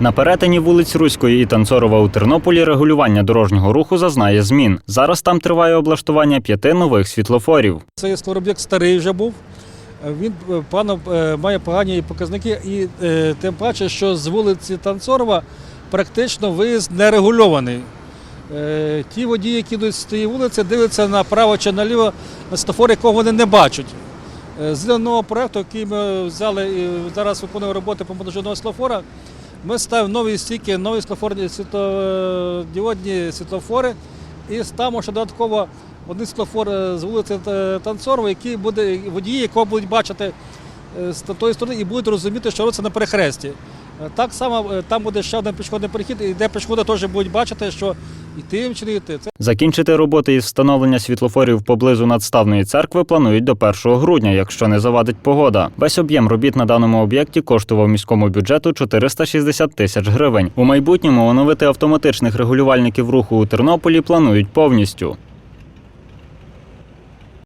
На перетині вулиць Руської і Танцорова у Тернополі регулювання дорожнього руху зазнає змін. Зараз там триває облаштування п'яти нових світлофорів. Цей склороб'єкт старий вже був. Він е, погано, е, має погані показники, і е, тим паче, що з вулиці Танцорова практично виїзд не регульований. Ті водії, які йдуть з тієї вулиці, дивляться направо чи наліво на світлофор, якого вони не бачать. З нового проєкту, який ми взяли і зараз виконуємо роботи по монтажу світлофора, ми ставимо нові стійки, нові світлодіодні світлофори і ставимо ще додатково один світлофор е, з вулиці Та- Танцорова, який буде водії, якого будуть бачити е, з тої сторони і будуть розуміти, що робиться на перехресті. Е, Так само е, там буде ще один пішохідний перехід, і де пішоходи теж будуть бачити, що йти чи не йти. Це Закінчити роботи із встановлення світлофорів поблизу надставної церкви планують до 1 грудня, якщо не завадить погода. Весь об'єм робіт на даному об'єкті коштував міському бюджету 460 тисяч гривень. У майбутньому оновити автоматичних регулювальників руху у Тернополі планують повністю.